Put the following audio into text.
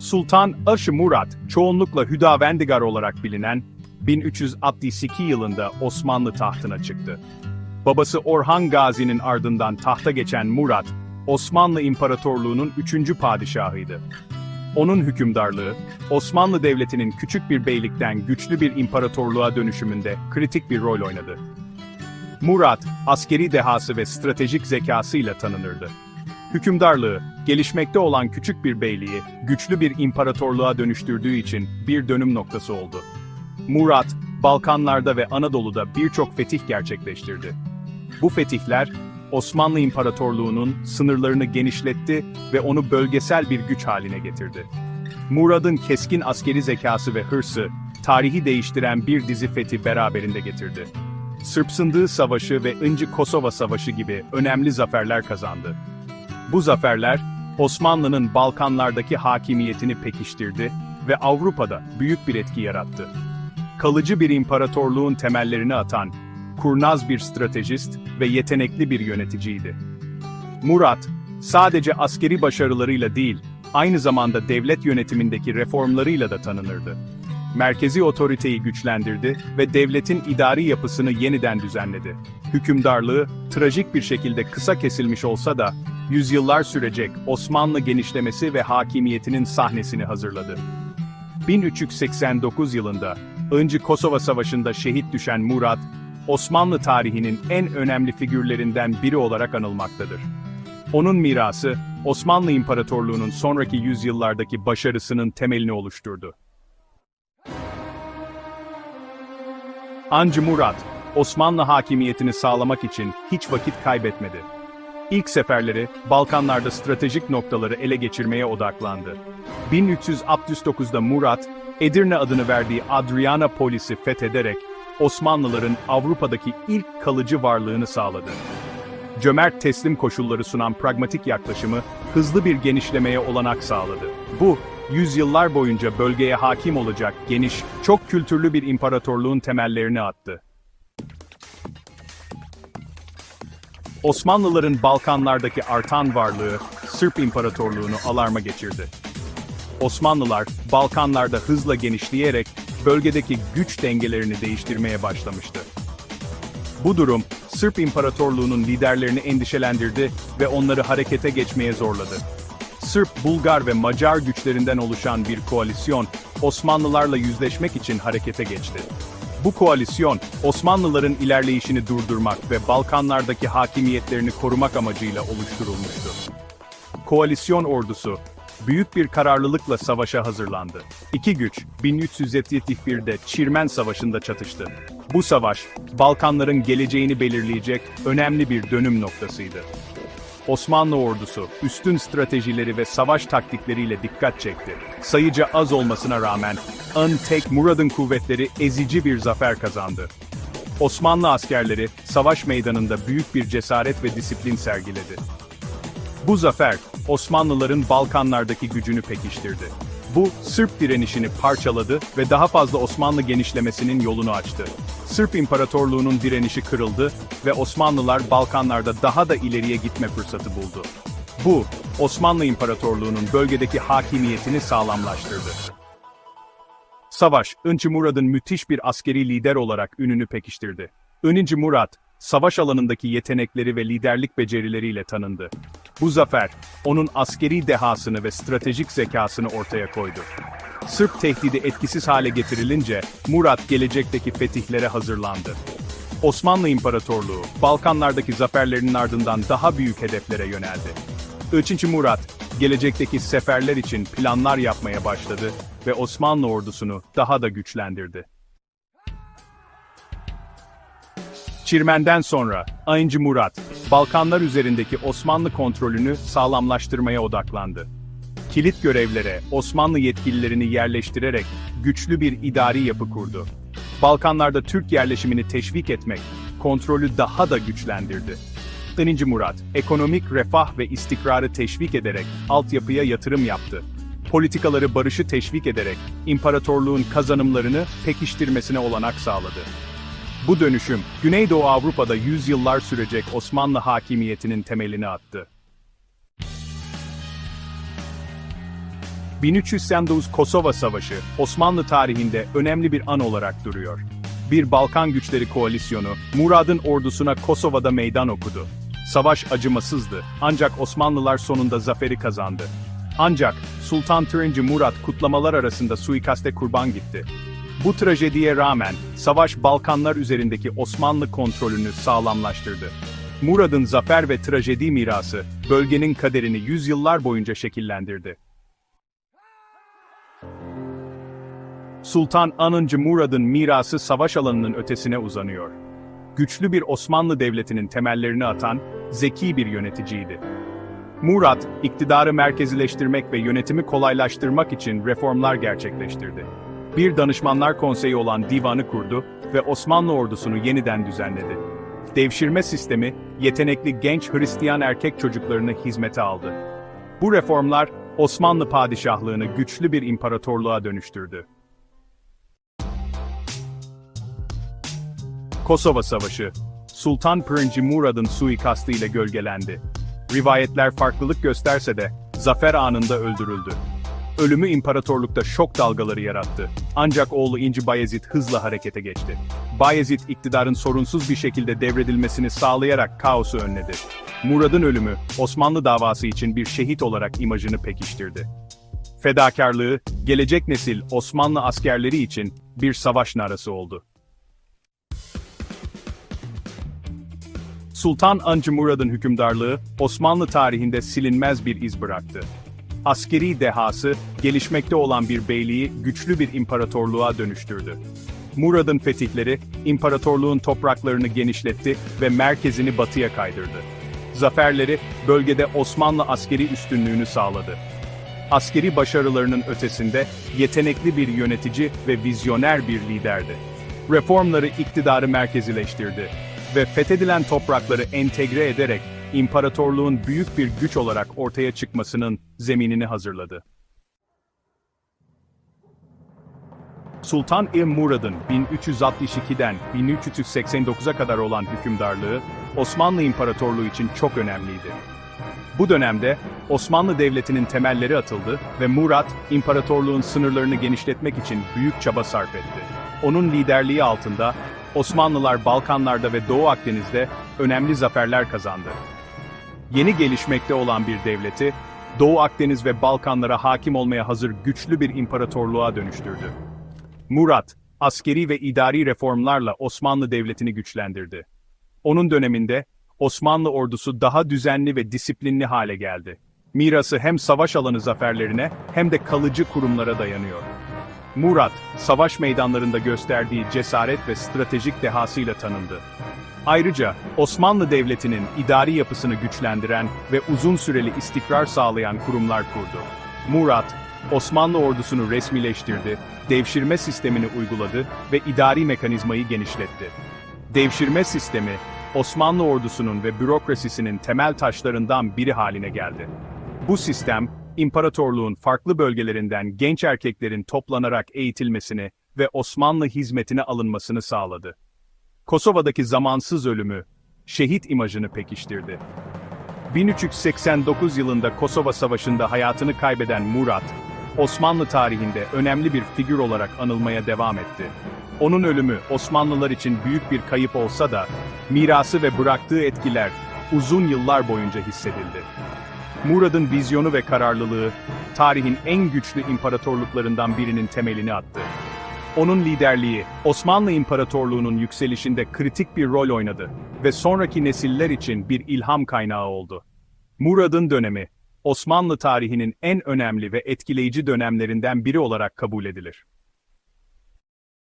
Sultan Aşı Murat, çoğunlukla Hüdavendigar olarak bilinen, 1362 yılında Osmanlı tahtına çıktı. Babası Orhan Gazi'nin ardından tahta geçen Murat, Osmanlı İmparatorluğu'nun üçüncü padişahıydı. Onun hükümdarlığı, Osmanlı Devleti'nin küçük bir beylikten güçlü bir imparatorluğa dönüşümünde kritik bir rol oynadı. Murat, askeri dehası ve stratejik zekasıyla tanınırdı. Hükümdarlığı, gelişmekte olan küçük bir beyliği, güçlü bir imparatorluğa dönüştürdüğü için bir dönüm noktası oldu. Murat, Balkanlarda ve Anadolu'da birçok fetih gerçekleştirdi. Bu fetihler, Osmanlı İmparatorluğu'nun sınırlarını genişletti ve onu bölgesel bir güç haline getirdi. Murad'ın keskin askeri zekası ve hırsı, tarihi değiştiren bir dizi fethi beraberinde getirdi. Sırp Savaşı ve İnci Kosova Savaşı gibi önemli zaferler kazandı. Bu zaferler, Osmanlı'nın Balkanlardaki hakimiyetini pekiştirdi ve Avrupa'da büyük bir etki yarattı. Kalıcı bir imparatorluğun temellerini atan, kurnaz bir stratejist ve yetenekli bir yöneticiydi. Murat, sadece askeri başarılarıyla değil, aynı zamanda devlet yönetimindeki reformlarıyla da tanınırdı. Merkezi otoriteyi güçlendirdi ve devletin idari yapısını yeniden düzenledi. Hükümdarlığı, trajik bir şekilde kısa kesilmiş olsa da, yüzyıllar sürecek Osmanlı genişlemesi ve hakimiyetinin sahnesini hazırladı. 1389 yılında, Öncü Kosova Savaşı'nda şehit düşen Murat, Osmanlı tarihinin en önemli figürlerinden biri olarak anılmaktadır. Onun mirası, Osmanlı İmparatorluğu'nun sonraki yüzyıllardaki başarısının temelini oluşturdu. Ancı Murat, Osmanlı hakimiyetini sağlamak için hiç vakit kaybetmedi. İlk seferleri, Balkanlarda stratejik noktaları ele geçirmeye odaklandı. 1369'da Murat, Edirne adını verdiği Adriana polisi fethederek, Osmanlıların Avrupa'daki ilk kalıcı varlığını sağladı. Cömert teslim koşulları sunan pragmatik yaklaşımı, hızlı bir genişlemeye olanak sağladı. Bu, yüzyıllar boyunca bölgeye hakim olacak geniş, çok kültürlü bir imparatorluğun temellerini attı. Osmanlıların Balkanlardaki artan varlığı, Sırp İmparatorluğunu alarma geçirdi. Osmanlılar, Balkanlarda hızla genişleyerek, bölgedeki güç dengelerini değiştirmeye başlamıştı. Bu durum, Sırp İmparatorluğu'nun liderlerini endişelendirdi ve onları harekete geçmeye zorladı. Sırp, Bulgar ve Macar güçlerinden oluşan bir koalisyon, Osmanlılarla yüzleşmek için harekete geçti. Bu koalisyon, Osmanlıların ilerleyişini durdurmak ve Balkanlardaki hakimiyetlerini korumak amacıyla oluşturulmuştu. Koalisyon ordusu, büyük bir kararlılıkla savaşa hazırlandı. İki güç, 1371'de Çirmen Savaşı'nda çatıştı. Bu savaş, Balkanların geleceğini belirleyecek önemli bir dönüm noktasıydı. Osmanlı ordusu, üstün stratejileri ve savaş taktikleriyle dikkat çekti. Sayıca az olmasına rağmen, Antek Murad'ın kuvvetleri ezici bir zafer kazandı. Osmanlı askerleri, savaş meydanında büyük bir cesaret ve disiplin sergiledi. Bu zafer, Osmanlıların Balkanlardaki gücünü pekiştirdi. Bu, Sırp direnişini parçaladı ve daha fazla Osmanlı genişlemesinin yolunu açtı. Sırp İmparatorluğu'nun direnişi kırıldı ve Osmanlılar Balkanlarda daha da ileriye gitme fırsatı buldu. Bu, Osmanlı İmparatorluğu'nun bölgedeki hakimiyetini sağlamlaştırdı. Savaş, Önçi Murad'ın müthiş bir askeri lider olarak ününü pekiştirdi. Önüncü Murat, savaş alanındaki yetenekleri ve liderlik becerileriyle tanındı. Bu zafer, onun askeri dehasını ve stratejik zekasını ortaya koydu. Sırp tehdidi etkisiz hale getirilince, Murat gelecekteki fetihlere hazırlandı. Osmanlı İmparatorluğu, Balkanlardaki zaferlerinin ardından daha büyük hedeflere yöneldi. 3. Murat, gelecekteki seferler için planlar yapmaya başladı ve Osmanlı ordusunu daha da güçlendirdi. Çirmen'den sonra, Ayıncı Murat, Balkanlar üzerindeki Osmanlı kontrolünü sağlamlaştırmaya odaklandı. Kilit görevlere Osmanlı yetkililerini yerleştirerek güçlü bir idari yapı kurdu. Balkanlarda Türk yerleşimini teşvik etmek, kontrolü daha da güçlendirdi. 2. Murat, ekonomik refah ve istikrarı teşvik ederek altyapıya yatırım yaptı. Politikaları barışı teşvik ederek imparatorluğun kazanımlarını pekiştirmesine olanak sağladı. Bu dönüşüm, Güneydoğu Avrupa'da yüzyıllar sürecek Osmanlı hakimiyetinin temelini attı. 1389 Kosova Savaşı, Osmanlı tarihinde önemli bir an olarak duruyor. Bir Balkan güçleri koalisyonu, Murad'ın ordusuna Kosova'da meydan okudu. Savaş acımasızdı, ancak Osmanlılar sonunda zaferi kazandı. Ancak, Sultan 3. Murat kutlamalar arasında suikaste kurban gitti. Bu trajediye rağmen, savaş Balkanlar üzerindeki Osmanlı kontrolünü sağlamlaştırdı. Murad'ın zafer ve trajedi mirası, bölgenin kaderini yüzyıllar boyunca şekillendirdi. Sultan 2. Murad'ın mirası savaş alanının ötesine uzanıyor. Güçlü bir Osmanlı devletinin temellerini atan, zeki bir yöneticiydi. Murad, iktidarı merkezileştirmek ve yönetimi kolaylaştırmak için reformlar gerçekleştirdi. Bir danışmanlar konseyi olan divanı kurdu ve Osmanlı ordusunu yeniden düzenledi. Devşirme sistemi, yetenekli genç Hristiyan erkek çocuklarını hizmete aldı. Bu reformlar, Osmanlı padişahlığını güçlü bir imparatorluğa dönüştürdü. Kosova Savaşı, Sultan 1. Murad'ın suikastı ile gölgelendi. Rivayetler farklılık gösterse de, zafer anında öldürüldü. Ölümü imparatorlukta şok dalgaları yarattı. Ancak oğlu İnci Bayezid hızla harekete geçti. Bayezid iktidarın sorunsuz bir şekilde devredilmesini sağlayarak kaosu önledi. Murad'ın ölümü, Osmanlı davası için bir şehit olarak imajını pekiştirdi. Fedakarlığı, gelecek nesil Osmanlı askerleri için bir savaş narası oldu. Sultan Ancı Murad'ın hükümdarlığı, Osmanlı tarihinde silinmez bir iz bıraktı. Askeri dehası, gelişmekte olan bir beyliği güçlü bir imparatorluğa dönüştürdü. Murad'ın fetihleri, imparatorluğun topraklarını genişletti ve merkezini batıya kaydırdı. Zaferleri, bölgede Osmanlı askeri üstünlüğünü sağladı. Askeri başarılarının ötesinde, yetenekli bir yönetici ve vizyoner bir liderdi. Reformları iktidarı merkezileştirdi ve fethedilen toprakları entegre ederek imparatorluğun büyük bir güç olarak ortaya çıkmasının zeminini hazırladı. Sultan İ Murad'ın 1362'den 1389'a kadar olan hükümdarlığı Osmanlı İmparatorluğu için çok önemliydi. Bu dönemde Osmanlı Devleti'nin temelleri atıldı ve Murat, imparatorluğun sınırlarını genişletmek için büyük çaba sarf etti. Onun liderliği altında Osmanlılar Balkanlarda ve Doğu Akdeniz'de önemli zaferler kazandı. Yeni gelişmekte olan bir devleti, Doğu Akdeniz ve Balkanlara hakim olmaya hazır güçlü bir imparatorluğa dönüştürdü. Murat, askeri ve idari reformlarla Osmanlı Devleti'ni güçlendirdi. Onun döneminde, Osmanlı ordusu daha düzenli ve disiplinli hale geldi. Mirası hem savaş alanı zaferlerine hem de kalıcı kurumlara dayanıyor. Murat, savaş meydanlarında gösterdiği cesaret ve stratejik dehasıyla tanındı. Ayrıca Osmanlı Devleti'nin idari yapısını güçlendiren ve uzun süreli istikrar sağlayan kurumlar kurdu. Murat, Osmanlı ordusunu resmileştirdi, devşirme sistemini uyguladı ve idari mekanizmayı genişletti. Devşirme sistemi, Osmanlı ordusunun ve bürokrasisinin temel taşlarından biri haline geldi. Bu sistem, imparatorluğun farklı bölgelerinden genç erkeklerin toplanarak eğitilmesini ve Osmanlı hizmetine alınmasını sağladı. Kosova'daki zamansız ölümü, şehit imajını pekiştirdi. 1389 yılında Kosova Savaşı'nda hayatını kaybeden Murat, Osmanlı tarihinde önemli bir figür olarak anılmaya devam etti. Onun ölümü Osmanlılar için büyük bir kayıp olsa da, mirası ve bıraktığı etkiler uzun yıllar boyunca hissedildi. Murad'ın vizyonu ve kararlılığı, tarihin en güçlü imparatorluklarından birinin temelini attı. Onun liderliği, Osmanlı İmparatorluğu'nun yükselişinde kritik bir rol oynadı ve sonraki nesiller için bir ilham kaynağı oldu. Murad'ın dönemi, Osmanlı tarihinin en önemli ve etkileyici dönemlerinden biri olarak kabul edilir.